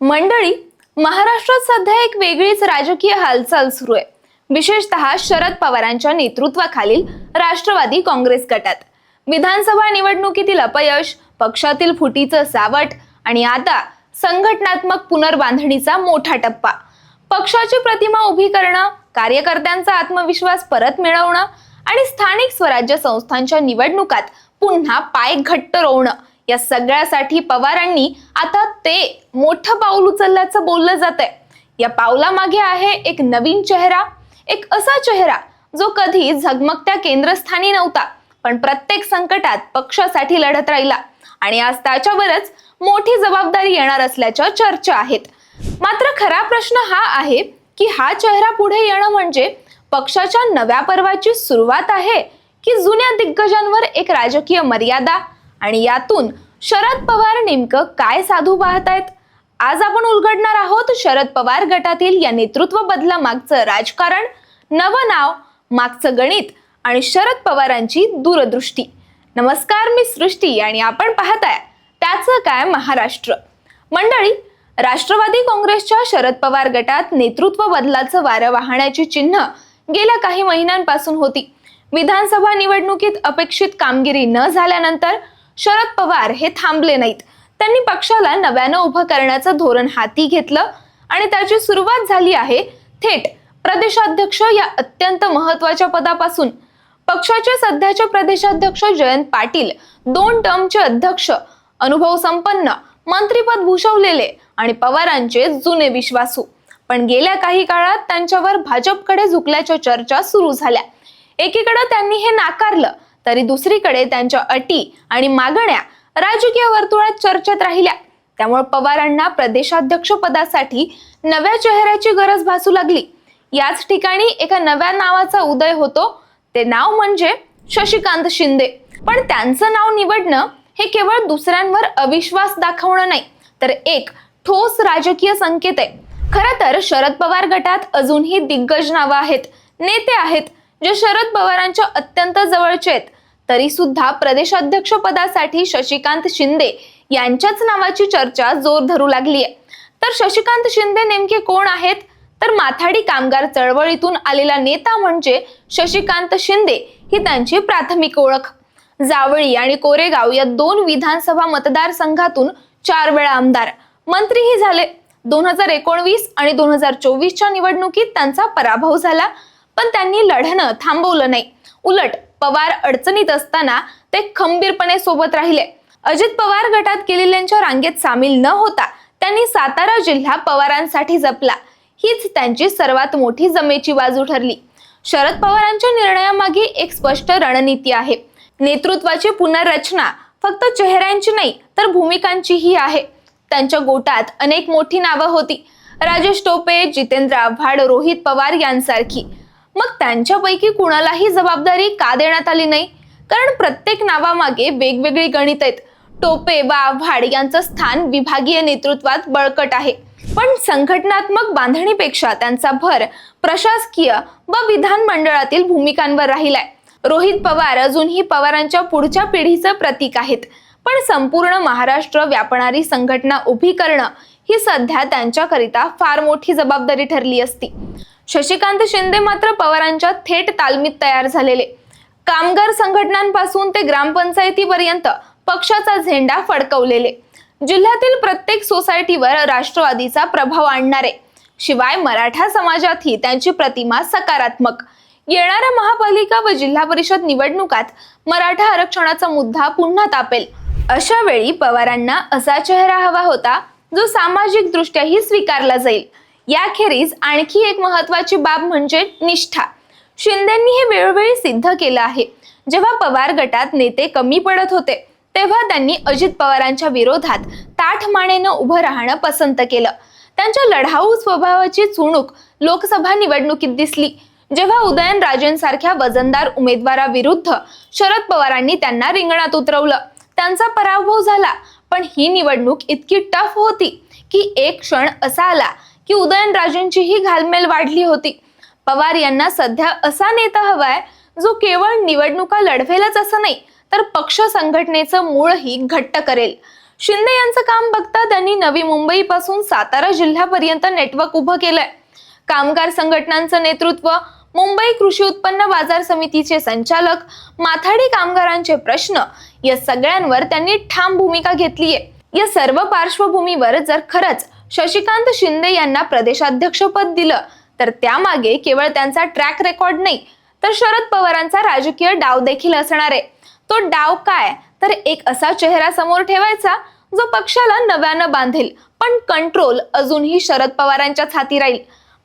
मंडळी महाराष्ट्रात सध्या एक वेगळीच राजकीय हालचाल सुरू आहे. विशेषतः शरद पवारांच्या नेतृत्वाखालील राष्ट्रवादी काँग्रेस गटात. विधानसभा निवडणुकीतील अपयश पक्षातील फुटीचं सावट आणि आता संघटनात्मक पुनर्बांधणीचा मोठा टप्पा. पक्षाची प्रतिमा उभी करणं कार्यकर्त्यांचा आत्मविश्वास परत मिळवणं आणि स्थानिक स्वराज्य संस्थांच्या निवडणुकात पुन्हा पाय घट्ट रोवणं या सगळ्यासाठी पवारांनी आता ते मोठं पाऊल उचलल्याचं बोललं जात आहे या पावलामागे आहे एक नवीन चेहरा एक असा चेहरा जो कधी झगमगत्या केंद्रस्थानी नव्हता पण प्रत्येक संकटात पक्षासाठी लढत राहिला आणि आज त्याच्यावरच मोठी जबाबदारी येणार असल्याच्या चर्चा आहेत. मात्र खरा प्रश्न हा आहे की हा चेहरा पुढे येणं म्हणजे पक्षाच्या नव्या पर्वाची सुरुवात आहे की जुन्या दिग्गजांवर एक राजकीय मर्यादा आणि यातून शरद पवार नेमकं काय साधू पाहतायत? आज आपण उलगडणार आहोत शरद पवार गटातील या नेतृत्व बदला मागचं राजकारण नवं नाव मागचं गणित आणि शरद पवारांची दूरदृष्टी. नमस्कार मी सृष्टी आणि आपण पाहताय त्याचं काय महाराष्ट्र. मंडळी राष्ट्रवादी काँग्रेसच्या शरद पवार गटात नेतृत्व बदलाचं वारं वाहण्याची चिन्ह गेल्या काही महिन्यांपासून होती. विधानसभा निवडणुकीत अपेक्षित कामगिरी न झाल्यानंतर शरद पवार हे थांबले नाहीत. त्यांनी पक्षाला नव्यानं उभं करण्याचं धोरण हाती घेतलं आणि त्याची सुरुवात झाली आहे थेट प्रदेशाध्यक्ष या अत्यंत महत्त्वाच्या पदापासून. पक्षाचे सध्याचे प्रदेशाध्यक्ष जयंत पाटील दोन टर्मचे अध्यक्ष अनुभव संपन्न मंत्रीपद भूषवलेले आणि पवारांचे जुने विश्वासू. पण गेल्या काही काळात त्यांच्यावर भाजपकडे झुकल्याच्या चर्चा सुरू झाल्या. एकीकडे त्यांनी हे नाकारलं तरी दुसरीकडे त्यांच्या अटी आणि मागण्या राजकीय वर्तुळात चर्चेत राहिल्या. त्यामुळे पवारांना प्रदेशाध्यक्ष पदासाठी नव्या चेहऱ्याची गरज भासू लागली. याच ठिकाणी एका नव्या नावाचा उदय होतो. ते नाव म्हणजे शशिकांत शिंदे. पण त्यांचं नाव निवडणं हे केवळ दुसऱ्यांवर अविश्वास दाखवणं नाही तर एक ठोस राजकीय संकेत आहे. खरं तर शरद पवार गटात अजूनही दिग्गज नावं आहेत नेते आहेत जे शरद पवारांच्या अत्यंत जवळचे आहेत. तरी सुद्धा प्रदेशाध्यक्ष पदासाठी शशिकांत शिंदे यांच्याच नावाची चर्चा जोर धरू लागली आहे तर शशिकांत शिंदे नेमके कोण आहेत? तर माथाडी कामगार चळवळीतून आलेला नेता म्हणजे शशिकांत शिंदे ही त्यांची प्राथमिक ओळख. जावळी आणि कोरेगाव या दोन विधानसभा मतदारसंघातून चार वेळा आमदार. मंत्रीही झाले. दोन हजार एकोणवीस आणि दोन हजार चोवीसच्या निवडणुकीत त्यांचा पराभव झाला पण त्यांनी लढणं थांबवलं नाही. उलट पवार अडचणीत असताना ते खंबीरपणे सोबत राहिले. अजित पवार गटात केलेल्यांच्या रांगेत सामील न होता त्यांनी सातारा जिल्हा पवारांसाठी जपला. हीच त्यांची सर्वात मोठी जमेची बाजू ठरली. शरद पवारांच्या निर्णयामागे एक स्पष्ट रणनीती आहे. नेतृत्वाची पुनर्रचना फक्त चेहऱ्यांची नाही तर भूमिकांचीही आहे. त्यांच्या गोटात अनेक मोठी नावं होती. राजेश टोपे जितेंद्र आव्हाड रोहित पवार यांसारखी. मग त्यांच्यापैकी कुणालाही जबाबदारी का देण्यात आली नाही? कारण प्रत्येक नावामागे वेगवेगळी गणित आहेत. टोपे वा आव्हाड यांचं स्थान विभागीय नेतृत्वात बळकट आहे. पण संघटनात्मक बांधणीपेक्षा त्यांचा भर प्रशासकीय व विधानमंडळातील भूमिकांवर राहिलाय. रोहित पवार अजूनही पवारांच्या पुढच्या पिढीचं प्रतीक आहेत. पण संपूर्ण महाराष्ट्र व्यापणारी संघटना उभी करणं ही सध्या त्यांच्याकरिता फार मोठी जबाबदारी ठरली असती. शशिकांत शिंदे मात्र पवारांच्या थेट तालमीत तयार झालेले. कामगार संघटनांपासून ते ग्रामपंचायतीपर्यंत पक्षाचा झेंडा फडकवलेले. जिल्ह्यातील प्रत्येक सोसायटीवर राष्ट्रवादीचा प्रभाव आणणारे. शिवाय मराठा समाजातही त्यांची प्रतिमा सकारात्मक. येणाऱ्या महापालिका व जिल्हा परिषद निवडणुकात मराठा आरक्षणाचा मुद्दा पुन्हा तापेल. अशा वेळी पवारांना असा चेहरा हवा होता जो सामाजिक दृष्ट्याही स्वीकारला जाईल. याखेरीज आणखी एक महत्वाची बाब म्हणजे निष्ठा. शिंदेंनी हे वेळोवेळी सिद्ध केलं आहे. जेव्हा पवार गटात नेते कमी पडत होते तेव्हा त्यांनी अजित पवारांच्या विरोधात ताठ मानेनं उभं राहणं पसंत केलं. त्यांच्या लढाऊ स्वभावाची चुणूक लोकसभा निवडणुकीत दिसली. जेव्हा उदयन राजेंसारख्या वजनदार उमेदवाराविरुद्ध शरद पवारांनी त्यांना रिंगणात उतरवलं त्यांचा पराभव झाला पण ही निवडणूक इतकी टफ होती की एक क्षण असा आला की उदयनराजेंचीही घालमेल वाढली होती. पवार यांना सध्या असा नेता हवाय जो केवळ निवडणुका लढवेलच असं नाही तर पक्ष संघटनेचं मूळही घट्ट करेल. शिंदे यांचं काम बघता त्यांनी नवी मुंबई पासून सातारा जिल्ह्यापर्यंत नेटवर्क उभं केलंय. कामगार संघटनांचं नेतृत्व मुंबई कृषी उत्पन्न बाजार समितीचे संचालक माथाडी कामगारांचे प्रश्न या सगळ्यांवर त्यांनी ठाम भूमिका घेतली आहे या सर्व पार्श्वभूमीवर जर खरंच शशिकांत शिंदे यांना प्रदेशाध्यक्षपद दिलं तर त्यामागे केवळ त्यांचा ट्रॅक रेकॉर्ड नाही तर शरद पवारांचा राजकीय डाव देखील असणार आहे. तो डाव काय? तर एक असा चेहरा समोर ठेवायचा जो पक्षाला नव्यानं बांधेल पण कंट्रोल अजूनही शरद पवारांच्याच हाती राहील.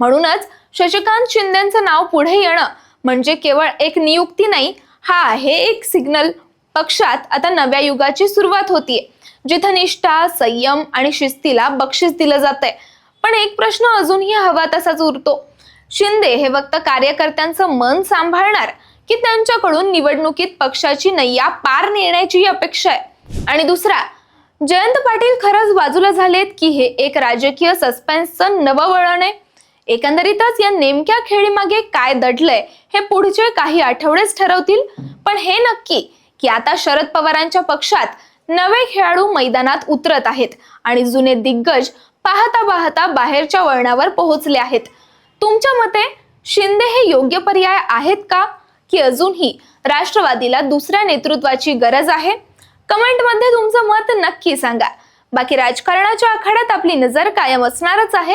म्हणूनच शशिकांत शिंदेचं नाव पुढे येणं म्हणजे केवळ एक नियुक्ती नाही हा आहे एक सिग्नल. पक्षात आता नव्या युगाची सुरुवात होतीये. जिथं निष्ठा संयम आणि शिस्तीला बक्षीस दिलं जातंय. पण एक प्रश्न अजूनही हवा तसाच उरतो. शिंदे हे फक्त कार्यकर्त्यांचं मन सांभाळणार की त्यांच्याकडून निवडणुकीत पक्षाची नय्या पार नेण्याची अपेक्षा आहे? आणि दुसरा जयंत पाटील खरंच बाजूला झालेत की हे एक राजकीय सस्पेन्सचं नवं वळण आहे? एकंदरीतच या नेमक्या खेळीमागे काय दडलंय हे पुढचे काही आठवडेच ठरवतील. पण हे नक्की की आता शरद पवारांच्या पक्षात नवे खेळाडू मैदानात उतरत आहेत आणि जुने दिग्गज पाहता पाहता बाहेरच्या वळणावर पोहोचले आहेत. तुमच्या मते शिंदे हे योग्य पर्याय आहेत का? की अजूनही राष्ट्रवादीला दुसऱ्या नेतृत्वाची गरज आहे? कमेंटमध्ये तुमचं मत नक्की सांगा. बाकी राजकारणाच्या आखाड्यात आपली नजर कायम असणारच आहे.